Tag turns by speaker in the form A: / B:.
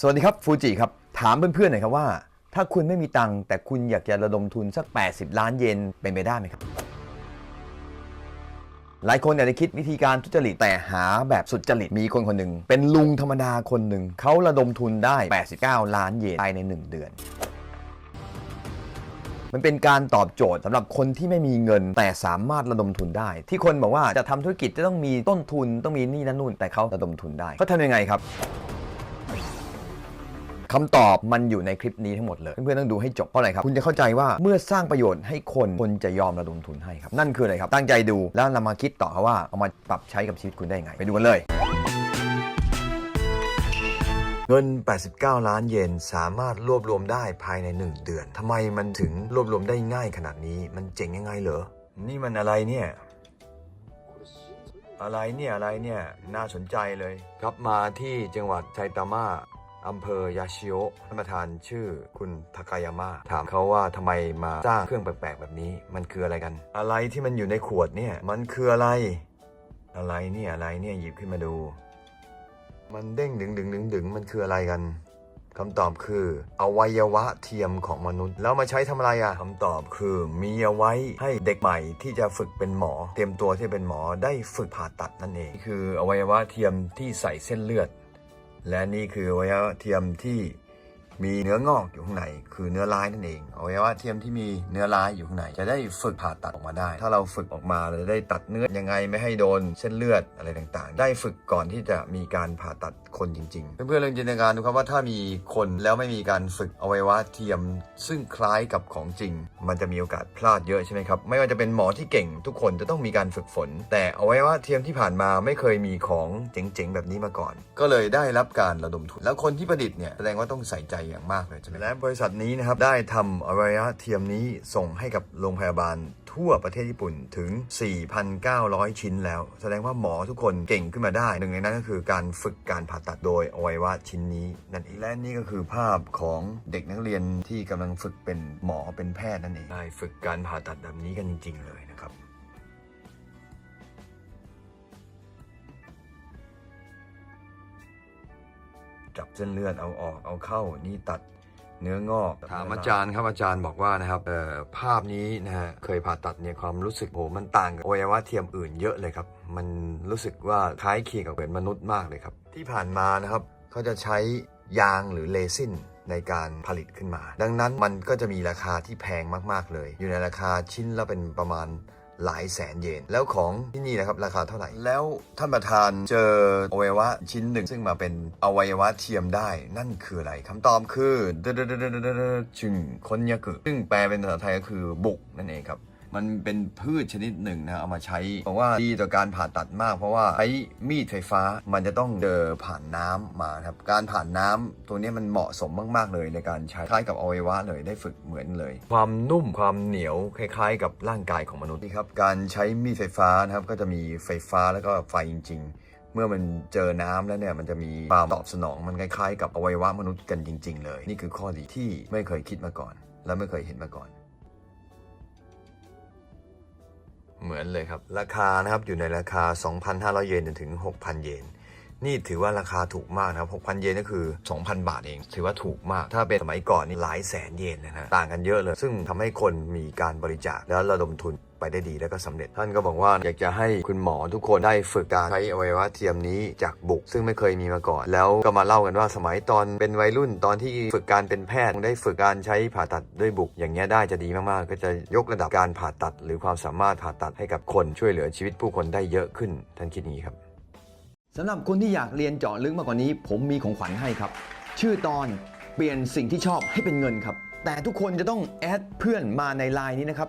A: สวัสดีครับฟูจิครับ ถามเพื่อนๆหน่อยครับว่า ถ้าคุณไม่มีตังค์แต่คุณอยากจะระดมทุนสัก 80 ล้านเยนเป็นไปได้ไหมครับ หลายคนอาจจะคิดวิธีการทุจริตแต่หาแบบสุจริตมีคนคนหนึ่ง เป็นลุงธรรมดาคนหนึ่ง เขาระดมทุนได้ 89 ล้านเยนภายใน 1 เดือน มันเป็นการตอบโจทย์สำหรับคนที่ไม่มีเงินแต่สามารถระดมทุนได้ ที่คนบอกว่าจะทำธุรกิจจะต้องมีต้นทุนต้องมีนี่นั่นนู่นแต่เขาระดมทุนได้เขาทำยังไงครับ คำตอบมันอยู่ในคลิปนี้ทั้งหมดเลยเพื่อนๆต้องดูให้จบเพราะอะไรครับคุณจะเข้าใจว่าเมื่อสร้างประโยชน์ให้คนคนจะยอมระดมทุนให้ครับนั่นคืออะไรครับตั้งใจดูแล้วนำมาคิดต่อครับว่าเอามาปรับใช้กับชีวิตคุณได้ยังไงไปดูกันเลยเงิน 89 ล้านเยน สามารถรวบรวมได้ภายใน 1 เดือน ทำไมมันถึงรวบรวมได้ง่ายขนาดนี้ มันเจ๋งยังไงเหรอ นี่มันอะไรเนี่ย อะไรเนี่ย อะไรเนี่ย น่าสนใจเลย ครับมาที่จังหวัดไซตามะ อำเภอยาชิโอะท่านประธานชื่อคุณทากายามะถามเขาว่าทำไมมาสร้างเครื่องแปลกๆแบบนี้ มันคืออะไรกัน อะไรที่มันอยู่ในขวดเนี่ย มันคืออะไร อะไรเนี่ยอะไรเนี่ยหยิบขึ้นมาดู มันเด้งดึงดึงดึงดึงมันคืออะไรกันคำตอบคืออวัยวะเทียมของมนุษย์ แล้วมาใช้ทำอะไรอะคำตอบคือมีเอาไว้ให้เด็กใหม่ที่จะฝึกเป็นหมอ เตรียมตัวที่เป็นหมอได้ฝึกผ่าตัดนั่นเองนี่คืออวัยวะเทียมที่ใส่เส้นเลือด และนี่คืออวัยวะเทียมที่ มีเนื้องอกอยู่ข้างในคือเนื้อร้ายนั่นเองอวัยวะเทียมที่มีเนื้อร้ายอยู่ข้างในจะได้ฝึกผ่าตัดออกมาได้ ถ้าเราฝึกออกมาเราจะได้ตัดเนื้อยังไงไม่ให้โดนเส้นเลือดอะไรต่างๆ ได้ฝึกก่อนที่จะมีการผ่าตัดคนจริงๆ เพื่อนๆลองจินตนาการดูครับว่าถ้ามีคนแล้วไม่มีการฝึกอวัยวะเทียม ซึ่งคล้ายกับของจริง มันจะมีโอกาสพลาดเยอะใช่ไหมครับไม่ว่าจะเป็นหมอที่เก่ง ทุกคนจะต้องมีการฝึกฝน แต่อวัยวะเทียมที่ผ่านมาไม่เคยมีของเจ๋งๆแบบนี้มาก่อน ก็เลยได้รับการระดมทุนแล้วคนที่ประดิษฐ์เนี่ยแสดงว่าต้องใส่ใจอย่างมากเลยใช่ไหมและบริษัทนี้นะครับได้ทำอวัยวะเทียมนี้ส่งให้กับโรงพยาบาลทั่วประเทศญี่ปุ่นถึง 4,900 ชิ้นแล้ว แสดงว่าหมอทุกคนเก่งขึ้นมาได้ หนึ่งในนั้นก็คือการฝึกการผ่าตัดโดยอวัยวะชิ้นนี้นั่นเองและนี่ก็คือภาพของเด็กนักเรียนที่กำลังฝึกเป็นหมอเป็นแพทย์นั่นเองได้ฝึกการผ่าตัดแบบนี้กันจริง ๆ เลยนะครับ จับเส้นเลือดเอาออกเอาเข้านี่ตัดเนื้องอกถามอาจารย์ครับอาจารย์บอกว่านะครับภาพนี้นะฮะเคยผ่าตัดเนี่ยความรู้สึกโหมันต่างกับอวัยวะเทียมอื่นเยอะเลยครับ มันรู้สึกว่าคล้ายเคียงกับเหมือนมนุษย์มากเลยครับ ที่ผ่านมานะครับเขาจะใช้ยางหรือเลซินในการผลิตขึ้นมา ดังนั้นมันก็จะมีราคาที่แพงมาก ๆ เลย อยู่ในราคาชิ้นละเป็นประมาณ หลายแสนเยน แล้วของที่นี่นะครับราคาเท่าไหร่ แล้วท่านประธานเจออวัยวะชิ้นหนึ่ง ซึ่งมาเป็นอวัยวะเทียมได้ นั่นคืออะไรคำตอบคือจึงคนยากุซึ่งแปลเป็นภาษาไทยก็คือบุกนั่นเองครับ มันเป็นพืชชนิดหนึ่งนะเอามาใช้บอกว่าดีต่อการผ่าตัดมาก เพราะว่าใช้มีดไฟฟ้ามันจะต้องเดินผ่านน้ำมาครับการผ่านน้ำตัวนี้มันเหมาะสมมาก ๆ เลยในการใช้คล้ายกับอวัยวะเลยได้ฝึกเหมือนเลย ความนุ่มความเหนียวคล้าย ๆ กับร่างกายของมนุษย์นี่ครับการใช้มีดไฟฟ้านะครับก็จะมีไฟฟ้าแล้วก็ไฟจริง ๆเมื่อมันเจอน้ำแล้วเนี่ยมันจะมีความตอบสนองมันคล้ายๆ กับอวัยวะมนุษย์กันจริง ๆ เลย นี่คือข้อดีที่ไม่เคยคิดมาก่อน และไม่เคยเห็นมาก่อน เหมือนเลยครับ ราคานะครับอยู่ในราคา 2,500 เยนจนถึง 6,000 เยนนี่ถือว่าราคาถูกมากนะครับ 6,000 เยนก็คือ 2,000 บาทเอง ถือว่าถูกมาก ถ้าเป็นสมัยก่อนนี่หลายแสนเยนนะฮะ ต่างกันเยอะเลย ซึ่งทำให้คนมีการบริจาคแล้วระดมทุน ไปได้ดีแล้วก็สำเร็จ ท่านก็บอกว่าอยากจะให้คุณหมอทุกคนได้ฝึกการใช้อวัยวะเทียมนี้จากบุก ซึ่งไม่เคยมีมาก่อน แล้วก็มาเล่ากันว่าสมัยตอนเป็นวัยรุ่นตอนที่ฝึกการเป็นแพทย์ได้ฝึกการใช้ผ่าตัดด้วยบุก อย่างเงี้ยได้จะดีมากๆ ก็จะยกระดับการผ่าตัด หรือความสามารถผ่าตัดให้กับคนช่วยเหลือชีวิตผู้คนได้เยอะขึ้น ท่านคิดอย่างนี้ครับ
B: สำหรับคนที่อยากเรียนเจาะลึกมากกว่านี้ ผมมีของขวัญให้ครับ ชื่อตอนเปลี่ยนสิ่งที่ชอบให้เป็นเงินครับ แต่ทุกคนจะต้องแอดเพื่อนมาในไลน์นี้นะครับ